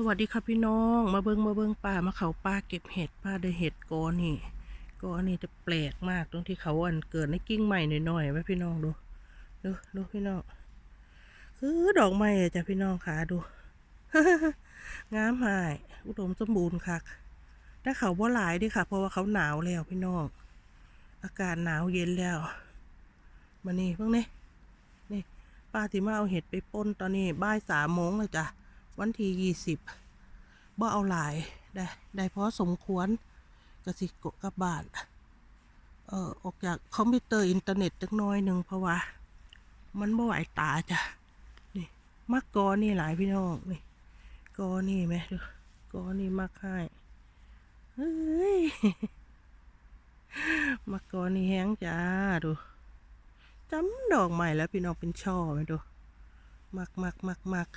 สวัสดีครับพี่น้อง มาเบิงมาเบิงป่ามาเขาป่าเก็บเห็ดป่าได้เห็ดกอนี่กอนี่จะแปลกมากตรงที่เขาอันเกิดในกิ่งใหม่หน่อยๆไว้พี่น้องดูดูดูพี่น้องคือดอกไม้อะจ้ะพี่น้องขาดูงามหาย อุดมสมบูรณ์คักถ้าเขาบ่หลายดิค่ะ เพราะว่าเขาหนาวแล้วพี่น้อง อากาศหนาวเย็นแล้วมานี่เพิ่งนี่นี่ป้าที่มาเอาเห็ดไปป่นตอนนี้บ่ายสามโมงเลยจ้ะ วันที่ยี่สิบบ่เอาหลายได้ได้เพราะสมควรกสิกกับบ้านเออออกจากคอมพิวเตอร์อินเทอร์เน็ตจักน้อยหนึ่งเพราะว่า มันบ่ไหวตาจ้ะนี่มักกอนี่หลายพี่น้องนี่กอนี่ไหมดูกอนี่มักให้เฮ้ยมักกอนี่แห้งจ้าดูจำดอกใหม่แล้วพี่น้องเป็นช่อไหมดูมักมักมักมัก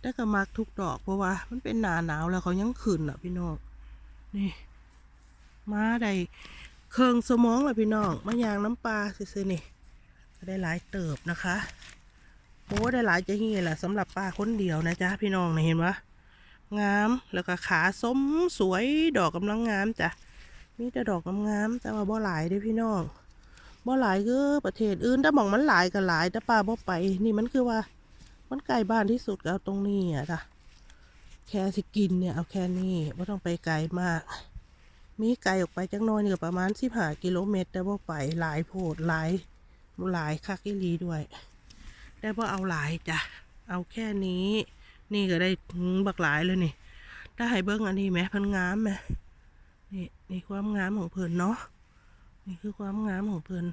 แต่ก็มักทุกดอกเพราะว่า มันเป็นหนาหนาวแล้วเขายังขึ้นอะพี่น้อง นี่ มาได้เครื่องสมองเลยพี่น้องมายางน้ำปลาซื้อๆนี่ก็ได้หลายเติบนะคะโอ้ได้หลายจะเฮียแหละสำหรับปลาคนเดียวนะจ๊ะพี่น้องนะเห็นปะงามแล้วก็ขาส้มสวยดอกกำลังงามจ้ะมีแต่ดอกงามๆแต่ว่าบ่หลายเด้อพี่น้องบ่หลายก็ประเทศอื่นถ้าบอกมันหลายก็หลายแต่ปลาบ่ไป นี่มันคือว่า มันใกล้บ้านที่สุดก็เอาตรงนี้อะจ้ะแค่สิกินเนี่ยเอาแค่นี้ไม่ต้องไปไกลมาก มีไกลออกไปจังน้อยนี่ก็ประมาณสิบห้ากิโลเมตร แต่ว่าไปหลายโพดหลายหลายคักอีหลีด้วย แต่ว่าเอาหลายจ้ะเอาแค่นี้ นี่ก็ได้หืมบักหลายเลยนี่ถ้าให้เบิ้งอันนี้ไหมพันงามไหมนี่นี่ความงามของเพิ่นเนาะนี่คือความงามของเพิ่น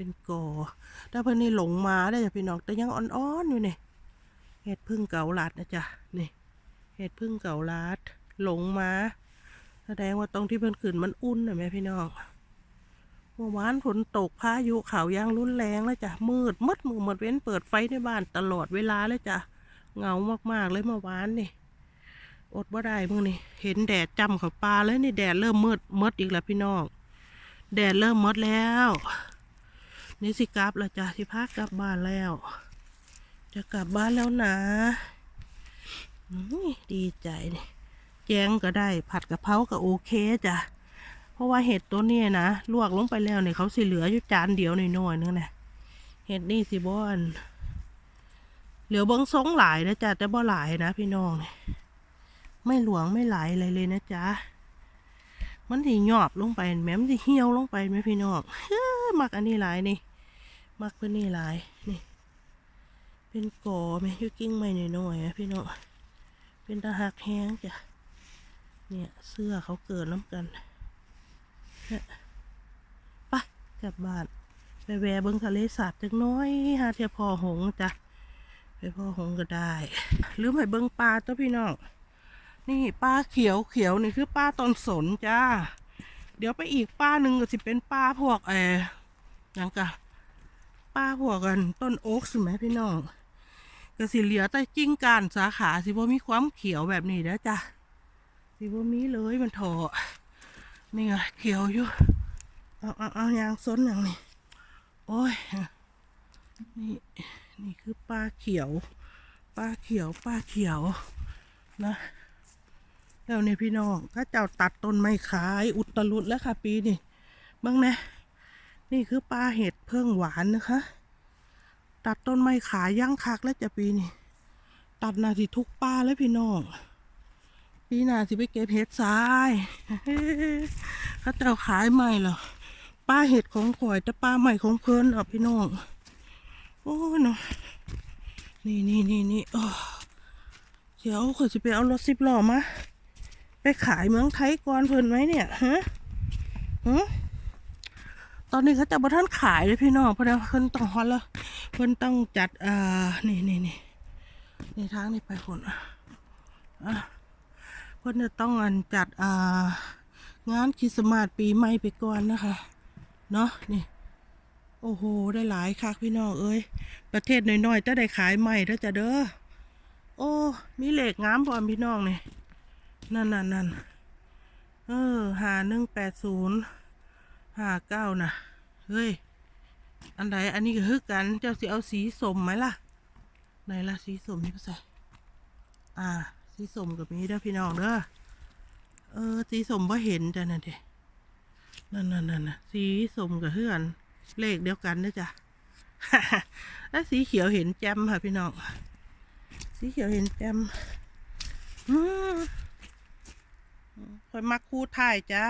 เป็นกอถ้าเพิ่นนี่หลงมาได้จ้ะพี่น้องแต่ยังอ่อนๆอยู่เนี่ยเห็ดพึ่งเก่าลัดนะจ๊ะนี่เห็ดพึ่งเก่าลัดหลงมาแสดงว่าตรงที่เพิ่นขึ้นมันอุ่นนะแม่พี่น้องเมื่อวานฝนตกพายุข่าวยางรุนแรงแล้วจ้ะมืดมืดมือหมดเว้นเปิดไฟในบ้านตลอดเวลาเลยจ้ะเงามากๆเลยเมื่อวานนี่อดบ่ได้มึงนี่เห็นแดดจำเขาปลาแล้วนี่แดดเริ่มมืดมืดอีกแล้วพี่น้องแดดเริ่มมืดแล้ว นี่สิกลับล้วจ้ะสิพากลับบ้านแล้ว จะกลับบ้านแล้วนะดีใจนี่แจงก็ได้ผัดกะเพราก็โอเคจ้ะเพราะว่าเห็ดตัวนี้นะลวกลงไปแล้วเนี่ยเขาสิเหลืออยู่จานเดียวหน่อยๆนึงนะเห็ดนี่สิบอนเหลือเบิ้งทรงหลายนะจ้ะแต่บ่หลายนะพี่น้องเนี่ยไม่หลวงไม่หลายอะไรเลยนะจ๊ะมันสิหยอบลงไปแม้มันสิเหี่ยวลงไปไหมพี่น้องมักอันนี้หลายนี่ มักเป็นนี่หลาย นี่ เป็นกอไหมยูกิ้งไม่หน่อยๆนะพี่น้องเป็นตะหักแห้งจ้ะ เนี่ยเสื้อเขาเกิดน้ำกันเนี่ยไปกลับบ้าน ไปแวะเบิ้งทะเลสาบจักน้อยหาเทียพอหงจ้ะไปพอหงก็ได้ หรือไปเบิ้งปลาตัวพี่น้องนี่ปลาเขียวเขียวนี่คือปลาตอนสนจ้า เดี๋ยวไปอีกป้าหนึ่งก็สิเป็นป้าพวกเออยังกะ ป้าพวกกันต้นโอ๊กสิไหมพี่น้องก็สิเหลือแต่จิ้งการสาขาสิบ่มีความเขียวแบบนี้นะจ้ะสิบ่มีเลยมันเถอะนี่ไงเขียวอยู่เอาเอาเอายางซ้นอย่างนี้โอ้ยนี่นี่คือป้าเขียวป้าเขียวป้าเขียวนะแล้วเนี่ยพี่น้องถ้าเจ้าตัดต้นไม้ขายอุตลุดแล้วค่ะปีนี้บ้างนะ นี่คือปลาเห็ดเพิ่งหวานนะคะ ตัดต้นไม้ขายย่างคักแล้วจะปีนี้ตัดนาทีทุกป้าแล้วพี่น้องปีหน้าสิไปเก็บเห็ดทรายเขาเจ้าขายใหม่เหรอป้าเห็ดของข่อยแต่ป้าใหม่ของเพิ่นอะพี่น้องโอ้เนาะนี่นี่นี่นี่โอ้เดี๋ยวข่อยจะไปเอารถสิบล้อมาไปขายเมืองไทยก่อนเพิ่นไหมเนี่ยฮะฮะ ตอนนี้เขาจะบ่ท่านขายเลยพี่น้องเพราะว่าเพิ่นต้องฮอนแล้วเพิ่นต้องจัดอ่านี่นี่นี่นี่ทางนี้ไปคนอะเพิ่นจะต้องอันจัดอ่างานคริสต์มาสปีใหม่ไปก่อนนะคะ เนาะนี่ โอ้โห ได้หลายคักพี่น้องเอ้ย ประเทศน้อยๆจะได้ขายใหม่เด้อจ้ะเด้อ โอ้ มีเหล็กงามพร้อพี่น้องนี่ นั่นนั่นนั่นเออหาหนึ่งแปดศูนย์ ห้าเก้านะเฮ้ย อันใดอันนี้ก็ฮึกกัน เจ้าสิเอาสีสมไหมล่ะ ไหนล่ะสีสมนี่ก็ใส่ อ่า สีสมกับมีเด้อพี่น้องเด้อ เออ สีสมบ่าเห็นจ้ะนั่นเด้นั่นนั่นนั่นนะสีสมกับเพื่อน เลขเดียวกันเด้อจ้ะแล้วสีเขียวเห็นแจมค่ะพี่น้อง สีเขียวเห็นแจมอืมคอยมักคู่ถ่ายจ้า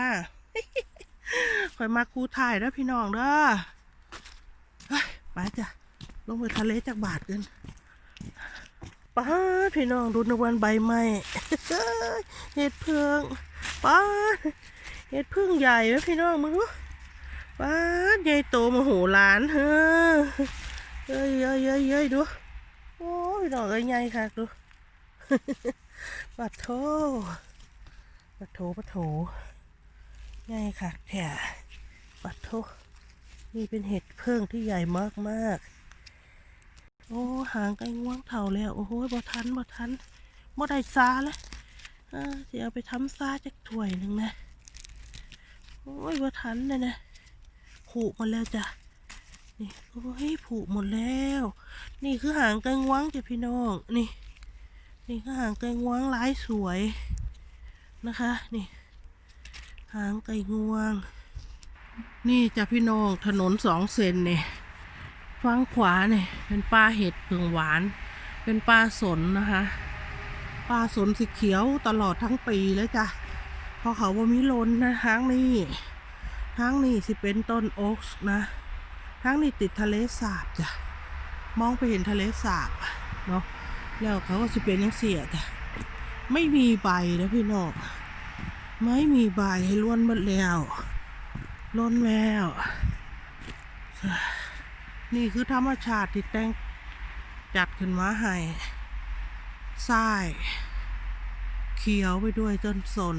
คอยมักคู่ถ่ายแล้วพี่น้องเด้อเฮ้ยไปจ้ะลงไปทะเลจากบาทกันป้าพี่น้องดูนวันใบไม้เห็ดเพิงป้าเห็ดพึ่งใหญ่ไหมพี่น้องมึงดูป้าใหญ่โตมาโหลานเฮ้เย้ยเย้ยเย้ยเย้ยดูโอ้ยดอกเอ้ยใหญ่ค่ะดูปัดโถปัดโถปัดโถ ใหญ่ค่ะแถปัดโถนี่เป็นเห็ดเพิ่งที่ใหญ่มากมากโอ้หางไก่ง่วงเท่าแล้ว โอ้โหบ่ทันบ่ทันบ่ได้ซาแล้วเออเดี๋ยวเอาไปทำซาจากถ้วยหนึ่งนะโอ้ยบ่ทันเลยนะผุหมดแล้วจ้ะนี่โอ้ยผุหมดแล้ว นี่คือหางไก่งวงจ้ะพี่น้องนี่ นี่คือหางไก่งวงลายสวยนะคะ นี่ หางไก่งวง นี่จ้ะพี่น้องถนนสองเซนเนี่ยฝั่งขวาเนี่ยเป็นปลาเห็ดเผืองหวาน เป็นปลาสนนะคะปลาสนสีเขียวตลอดทั้งปีเลยจ้ะพราะเขาว่ามีลนนะทางนี้ทางนี้สิเป็นต้นโอ๊กนะทางนี้ติดทะเลสาบจ้ะมองไปเห็นทะเลสาบเนาะแล้วเขาก็จะเป็นยังเสียจ้ะไม่มีใบนะพี่น้อง ไม่มีใบให้ล้วนหมดแล้วล้นแล้ว นี่คือธรรมชาติที่แต่งจัดขึ้นมาให้ทรายเขียวไปด้วยต้นสน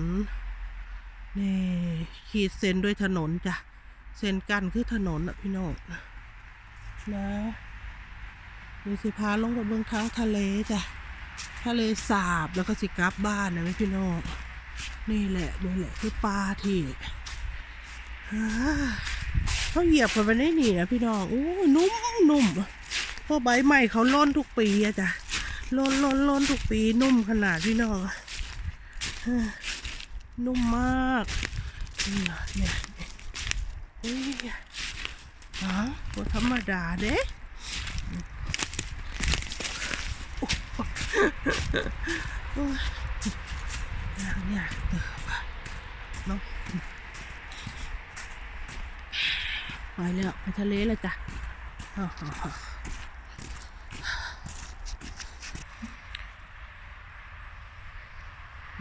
นี่ ขีดเส้นด้วยถนนจ้ะ เส้นกันคือถนนอะพี่น้องนะมีสิพาลงไปเบื้องทางทะเลจ้ะ ทะเลสาบแล้วก็สิกลับบ้านนะพี่น้อง นี่แหละนี่แหละคือปลาที่เขาเหยียบกันไปได้หนีนะพี่น้องโอ้ยนุ่มนุ่มพราใบใหม่เขาล่นทุกปีอะจ้ะล่นล่นล่นทุกปีนุ่มขนาดพี่น้องนุ่มมากเนี่นะเนี่ยเฮ้ยอ๋อธรรมดาเด้โอ้ ยยากยากเติบอะเนาะไปแล้วไปทะเลแล้วจ้ะ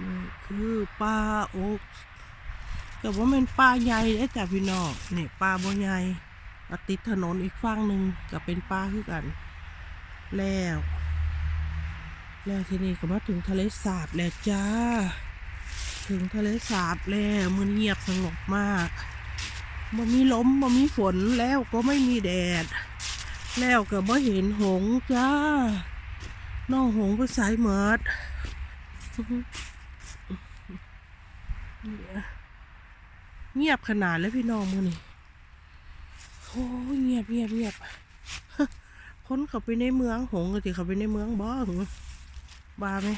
นี่คือปลาโอกแต่ว่าเป็นปลาใหญ่ได้จ้ะพี่น้องนี่ยปลาบัวใหญ่ติดถนนอีกฝั่งหนึ่งก็เป็นปลาคือกัน แล้ว แล้วทีนี้ก็มาถึงทะเลสาบแล้วจ้า ถึงทะเลสาบแล้วมันเงียบสงบมากบ่มีลมบ่มีฝนแล้วก็ไม่มีแดด แล้วก็บ่เห็นหงจ้าน้องหงส์ไปสายเหมิดเงียบขนาดแล้วพี่น้องมือนี่โอ้เงียบเงียบเงียบคนเข้าไปในเมืองหงส์ก็จะเข้าไปในเมืองบ่หึบาไหม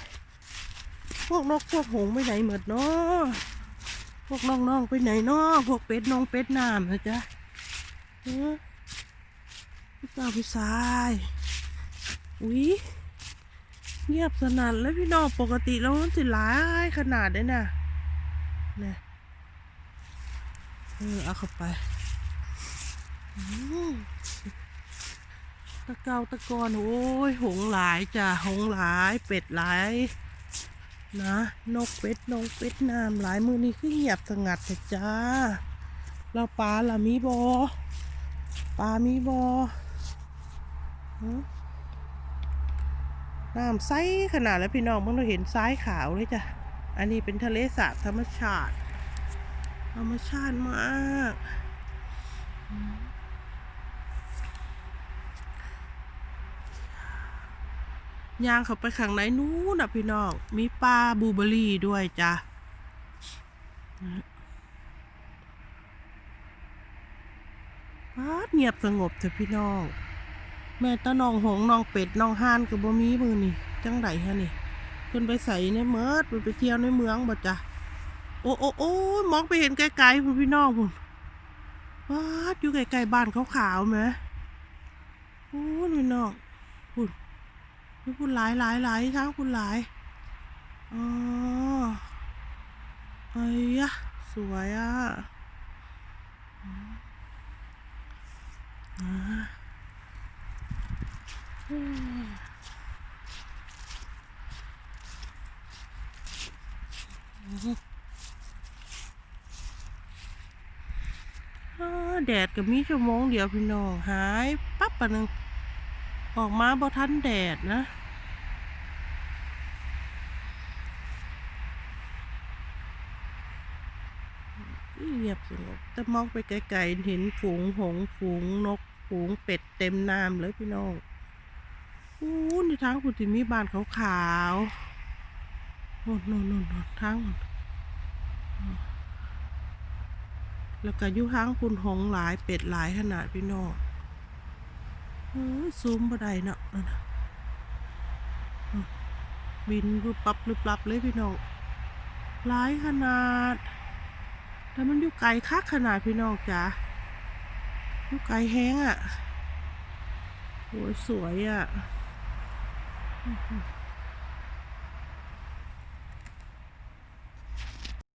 พวกนกพวกหงไปไหนหมดเนาะพวกน้องๆไปไหนเนาะพวกเป็ดน้องเป็ดน้ำนะจ๊ะเออพี่เจ้าพี่ชายอุ้ยเงียบสนั่นแล้วพี่น้องปกติแล้วมันสิหลายขนาดได้น่ะเนี่ยเออเอาเข้าไปตะเกาตะกอนโอ้ยหงหลายจ้ะหงหลายเป็ดหลาย นะนกเป็ดนกเป็ดน้ำหลายมือนี้คือเงียบสงัดแต่จ้า เราปลาละมีบอปลามีบอน้ำใสขนาดแล้วพี่น้องเพิ่งเราเห็นซ้ายขาวเลยจ้ะ อันนี้เป็นทะเลสาบธรรมชาติ ธรรมชาติมากอืม ย่างเข้าไปข้างในนู้นนะพี่น้อง มีปลาบูเบอรี่ด้วยจ้ะปาเงียบสงบเถอะพี่น้อง แม่ตาน้องหงนองเป็ดนองห่านกับบ่มีมือนี่จังไดฮะนี่เพิ่นไปใส่ในเมิดเพิ่นไปเที่ยวในเมืองบ่จ้ะโอ้โอ้โอ้มองไปเห็นไกลๆพุ่นพี่น้องพุ่นว้าอยู่ไกลๆบ้านขาวๆไหมโอ้ยพี่น้องพุ่น นี่พุ่นหลายหลายหลายทั้งพุ่นหลายอ๋อไอ้ยะสวยอะอืมอ่าอืมอ้าแดดก็มีชั่วโมงเดียวพี่น้องหายปั๊บปะหนึง ออกมาบ่ทันแดดนะเงียบสงบแต่มองไปไกลๆเห็นฝูงหงส์ฝูงนกฝูงเป็ดเต็มน้ำเลยพี่น้องอู้ในทางคุณที่มีบ้านขาวๆนนนนนทางแล้วก็ยู่ห้างคุณหงหลายเป็ดหลายขนาดพี่น้อง ซูมบ่ได้เนาะนั่นนะบินรูปปับรุบปับเลยพี่น้องหลายขนาด แต่มันอยู่ไกลคักขนาดพี่น้องจ้ะอยู่ไกลแห้งอะโอ้สวยอะ